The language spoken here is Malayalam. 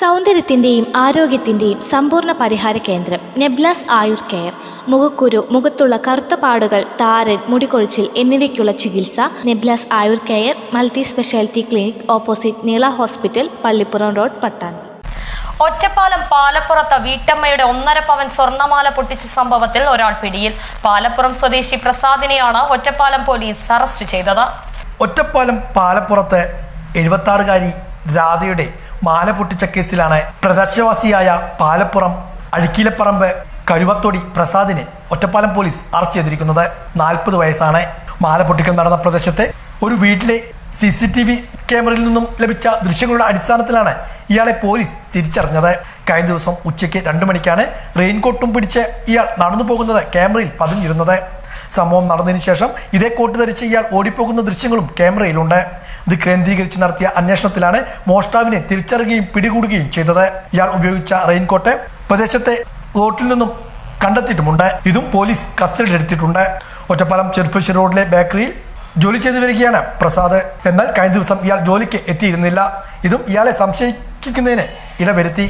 സൗന്ദര്യത്തിന്റെയും ആരോഗ്യത്തിന്റെയും സമ്പൂർണ പരിഹാര കേന്ദ്രം നെബ്ലാസ് ആയുർ കെയർ. മുഖക്കുരു മുഖത്തുള്ള കറുത്ത പാടുകൾ താരൻ മുടികൊഴിച്ചിൽ എന്നിവയ്ക്കുള്ള ചികിത്സ നെബ്ലാസ് Ayur care multi speciality clinic opposite Neela hospital Pallippuram road Pattambi. Ottappalam പാലപ്പുറത്ത് വീട്ടമ്മയുടെ ഒന്നര പവൻ സ്വർണമാല പൊട്ടിച്ച സംഭവത്തിൽ ഒരാൾ പിടിയിൽ. പാലപ്പുറം സ്വദേശി പ്രസാദിനെയാണ് ഒറ്റപ്പാലം പോലീസ് അറസ്റ്റ് ചെയ്തത്. ഒറ്റപ്പാലം പാലപ്പുറത്ത് എഴുപത്താറുകാരി രാധയുടെ മാല പൊട്ടിച്ച കേസിലാണ് പ്രദർശവാസിയായ പാലപ്പുറം അഴുക്കിലപ്പറമ്പ് കരുവത്തൊടി പ്രസാദിനെ ഒറ്റപ്പാലം പോലീസ് അറസ്റ്റ് ചെയ്തിരിക്കുന്നത് നാൽപ്പത് വയസ്സാണ്. മാല പൊട്ടിക്കൽ നടന്ന പ്രദേശത്തെ ഒരു വീട്ടിലെ സി സി ടി വി ക്യാമറയിൽ നിന്നും ലഭിച്ച ദൃശ്യങ്ങളുടെ അടിസ്ഥാനത്തിലാണ് ഇയാളെ പോലീസ് തിരിച്ചറിഞ്ഞത്. കഴിഞ്ഞ ദിവസം ഉച്ചയ്ക്ക് രണ്ടു മണിക്കാണ് റെയിൻകോട്ടും പിടിച്ച് ഇയാൾ നടന്നു പോകുന്നത് ക്യാമറയിൽ പതിഞ്ഞിരുന്നത്. സംഭവം നടന്നതിന് ശേഷം ഇതേ കോട്ട് ധരിച്ച് ഇയാൾ ഓടിപ്പോകുന്ന ദൃശ്യങ്ങളും ക്യാമറയിലുണ്ട്. ഇത് കേന്ദ്രീകരിച്ച് നടത്തിയ അന്വേഷണത്തിലാണ് മോഷ്ടാവിനെ തിരിച്ചറിയുകയും പിടികൂടുകയും ചെയ്തത്. ഇയാൾ ഉപയോഗിച്ച റെയിൻകോട്ട് പ്രദേശത്തെ റോട്ടിൽ നിന്നും കണ്ടെത്തിയിട്ടുമുണ്ട്. ഇതും പോലീസ് കസ്റ്റഡിയിലെടുത്തിട്ടുണ്ട് ഒറ്റപ്പാലം ചെറുപ്പശ്ശേരി റോഡിലെ ബേക്കറിയിൽ ജോലി ചെയ്തു വരികയാണ് പ്രസാദ്. എന്നാൽ കഴിഞ്ഞ ദിവസം ഇയാൾ ജോലിക്ക് എത്തിയിരുന്നില്ല. ഇതും ഇയാളെ സംശയിക്കുന്നതിന് ഇടവരുത്തി.